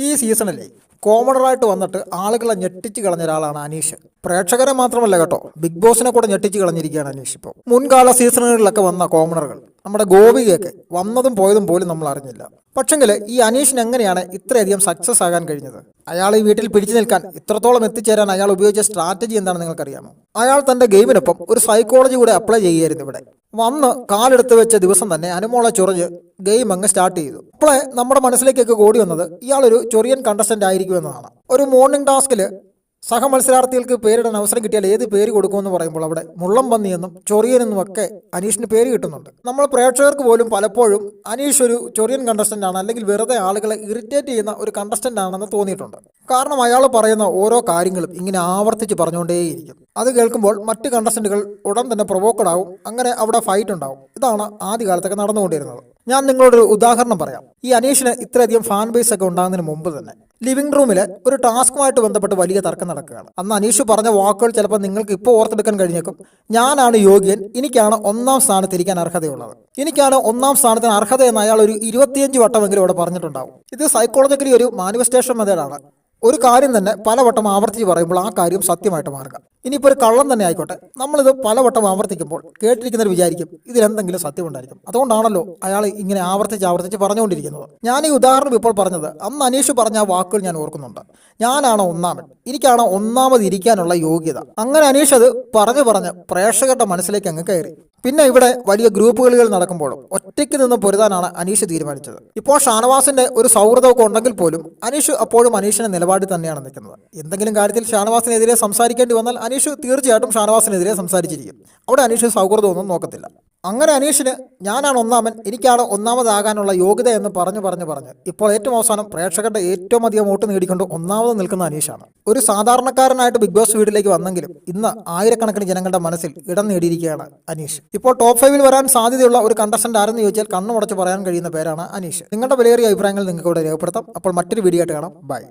ഈ സീസണിലെ കോമണറായിട്ട് വന്നിട്ട് ആളുകളെ ഞെട്ടിച്ച് കളഞ്ഞ ഒരാളാണ് അനീഷ്. പ്രേക്ഷകരെ മാത്രമല്ല കേട്ടോ ബിഗ് ബോസിനെ കൂടെ ഞെട്ടിച്ച് കളഞ്ഞിരിക്കുകയാണ് അനീഷ് ഇപ്പോൾ മുൻകാല സീസണുകളിലൊക്കെ വന്ന കോമണറുകൾ നമ്മുടെ ഗോപികയൊക്കെ വന്നതും പോയതും പോലും നമ്മൾ അറിഞ്ഞില്ല. പക്ഷെങ്കിൽ ഈ അനീഷിന് എങ്ങനെയാണ് ഇത്രയധികം സക്സസ് ആകാൻ കഴിഞ്ഞത്? അയാൾ ഈ വീട്ടിൽ പിടിച്ചു നിൽക്കാൻ ഇത്രത്തോളം എത്തിച്ചേരാൻ അയാൾ ഉപയോഗിച്ച സ്ട്രാറ്റജി എന്താണെന്ന് നിങ്ങൾക്കറിയാമോ? അയാൾ തന്റെ ഗെയിമിനൊപ്പം ഒരു സൈക്കോളജി കൂടെ അപ്ലൈ ചെയ്യുമായിരുന്നു ഇവിടെ. വന്ന് കാലെടുത്ത് വെച്ച ദിവസം തന്നെ അനുമോളെ ചൊറിഞ്ഞ് ഗെയിം അങ്ങ് സ്റ്റാർട്ട് ചെയ്തു. അപ്പോളെ നമ്മുടെ മനസ്സിലേക്കൊക്കെ കൂടി വന്നത് ഇയാളൊരു ചൊറിയൻ കണ്ടസ്റ്റന്റ് ആയിരിക്കും എന്നതാണ് ഒരു മോർണിംഗ് ടാസ്കിൽ സഹ മത്സരാർത്ഥികൾക്ക് പേരിടാൻ അവസരം കിട്ടിയാൽ ഏത് പേര് കൊടുക്കുമെന്ന് പറയുമ്പോൾ അവിടെ മുള്ളം പന്നിയെന്നും ചൊറിയനെന്നും ഒക്കെ അനീഷിന് പേര് കിട്ടുന്നുണ്ട്. നമ്മൾ പ്രേക്ഷകർക്ക് പോലും പലപ്പോഴും അനീഷ് ഒരു ചൊറിയൻ കണ്ടസ്റ്റന്റ് ആണ് അല്ലെങ്കിൽ വെറുതെ ആളുകളെ ഇറിറ്റേറ്റ് ചെയ്യുന്ന ഒരു കണ്ടസ്റ്റന്റ് ആണെന്ന് തോന്നിയിട്ടുണ്ട്. കാരണം അയാൾ പറയുന്ന ഓരോ കാര്യങ്ങളും ഇങ്ങനെ ആവർത്തിച്ച് പറഞ്ഞുകൊണ്ടേയിരിക്കും. അത് കേൾക്കുമ്പോൾ മറ്റ് കണ്ടസ്റ്റന്റുകൾ ഉടൻ തന്നെ പ്രൊവോക്കഡ് ആവും. അങ്ങനെ അവിടെ ഫൈറ്റ് ഉണ്ടാവും. ഇതാണ് ആദ്യകാലത്തൊക്കെ നടന്നുകൊണ്ടിരുന്നത്. ഞാൻ നിങ്ങളോടൊരു ഉദാഹരണം പറയാം. ഈ അനീഷിന് ഇത്രയധികം ഫാൻ ബേസ് ഒക്കെ ഉണ്ടാകുന്നതിന് മുമ്പ് തന്നെ ലിവിംഗ് റൂമിൽ ഒരു ടാസ്കുമായിട്ട് ബന്ധപ്പെട്ട് വലിയ തർക്കം നടക്കുകയാണ്. അന്ന് അനീഷ് പറഞ്ഞ വാക്കുകൾ ചിലപ്പോൾ നിങ്ങൾക്ക് ഇപ്പോൾ ഓർത്തെടുക്കാൻ കഴിഞ്ഞേക്കും. ഞാനാണ് യോഗ്യൻ എനിക്കാണ് ഒന്നാം സ്ഥാനത്ത് ഇരിക്കാൻ അർഹതയുള്ളത്. എനിക്കാണ് ഒന്നാം സ്ഥാനത്തിന് അർഹത എന്ന് അയാൾ ഒരു ഇരുപത്തിയഞ്ച് വട്ടമെങ്കിലും ഇവിടെ പറഞ്ഞിട്ടുണ്ടാവും. ഇത് സൈക്കോളജിക്കലി ഒരു മാനിഫെസ്റ്റേഷൻ മെത്തേഡാണ് ഒരു കാര്യം തന്നെ പലവട്ടം ആവർത്തിച്ച് പറയുമ്പോൾ ആ കാര്യം സത്യമായിട്ട് മാറുക. ഇനിയിപ്പോൾ ഒരു കള്ളം തന്നെ ആയിക്കോട്ടെ. നമ്മളിത് പലവട്ടം ആവർത്തിക്കുമ്പോൾ കേട്ടിരിക്കുന്നവർ വിചാരിക്കും ഇതിലെന്തെങ്കിലും സത്യം ഉണ്ടായിരിക്കും. അതുകൊണ്ടാണല്ലോ അയാൾ ഇങ്ങനെ ആവർത്തിച്ച് ആവർത്തിച്ച് പറഞ്ഞുകൊണ്ടിരിക്കുന്നത്. ഞാൻ ഈ ഉദാഹരണം ഇപ്പോൾ പറഞ്ഞത് അന്ന് അനീഷ് പറഞ്ഞ ആ വാക്കുകൾ ഞാൻ ഓർക്കുന്നുണ്ട്. ഞാനാണോ ഒന്നാമൻ? എനിക്കാണ് ഒന്നാമത് ഇരിക്കാനുള്ള യോഗ്യത? അങ്ങനെ അനീഷ് അത് പറഞ്ഞു പറഞ്ഞ് പ്രേക്ഷകരുടെ മനസ്സിലേക്ക് അങ്ങ് കയറി. പിന്നെ ഇവിടെ വലിയ ഗ്രൂപ്പുകളിൽ നടക്കുമ്പോഴും ഒറ്റയ്ക്ക് നിന്ന് പൊരുതാനാണ് അനീഷ് തീരുമാനിച്ചത്. ഇപ്പോൾ ഷാനവാസിന്റെ ഒരു സൗഹൃദമൊക്കെ ഉണ്ടെങ്കിൽ പോലും അനീഷ് അപ്പോഴും അനീഷിന്റെ നിലപാടിൽ തന്നെയാണ് നിൽക്കുന്നത്. എന്തെങ്കിലും കാര്യത്തിൽ ഷാനവാസിനെതിരെ സംസാരിക്കേണ്ടി വന്നാൽ അനീഷ് തീർച്ചയായിട്ടും ഷാനവാസിനെതിരെ സംസാരിച്ചിരിക്കും. അവിടെ അനീഷ് സൗഹൃദമൊന്നും നോക്കത്തില്ല. അങ്ങനെ അനീഷിന് ഞാനാണ് ഒന്നാമൻ എനിക്കാണ് ഒന്നാമതാകാനുള്ള യോഗ്യത എന്ന് പറഞ്ഞു പറഞ്ഞു പറഞ്ഞ്. ഇപ്പോൾ ഏറ്റവും അവസാനം പ്രേക്ഷകരുടെ ഏറ്റവും അധികം വോട്ട് നേടിക്കൊണ്ട് ഒന്നാമത് നിൽക്കുന്ന അനീഷാണ്. ഒരു സാധാരണക്കാരനായിട്ട് ബിഗ് ബോസ് വീട്ടിലേക്ക് വന്നെങ്കിലും ഇന്ന് ആയിരക്കണക്കിന് ജനങ്ങളുടെ മനസ്സിൽ ഇടം നേടിയിരിക്കുകയാണ് അനീഷ്. ഇപ്പോൾ ടോപ്പ് ഫൈവിൽ വരാൻ സാധ്യതയുള്ള ഒരു കണ്ടസ്റ്റന്റ് ആരെന്ന് ചോദിച്ചാൽ കണ്ണുമടച്ച് പറയാൻ കഴിയുന്ന പേരാണ് അനീഷ്. നിങ്ങളുടെ വിലയേറിയ അഭിപ്രായങ്ങൾ നിങ്ങൾക്ക് ഇവിടെ രേഖപ്പെടുത്താം. അപ്പോൾ മറ്റൊരു വീഡിയോ ആയിട്ട് കാണാം. ബൈ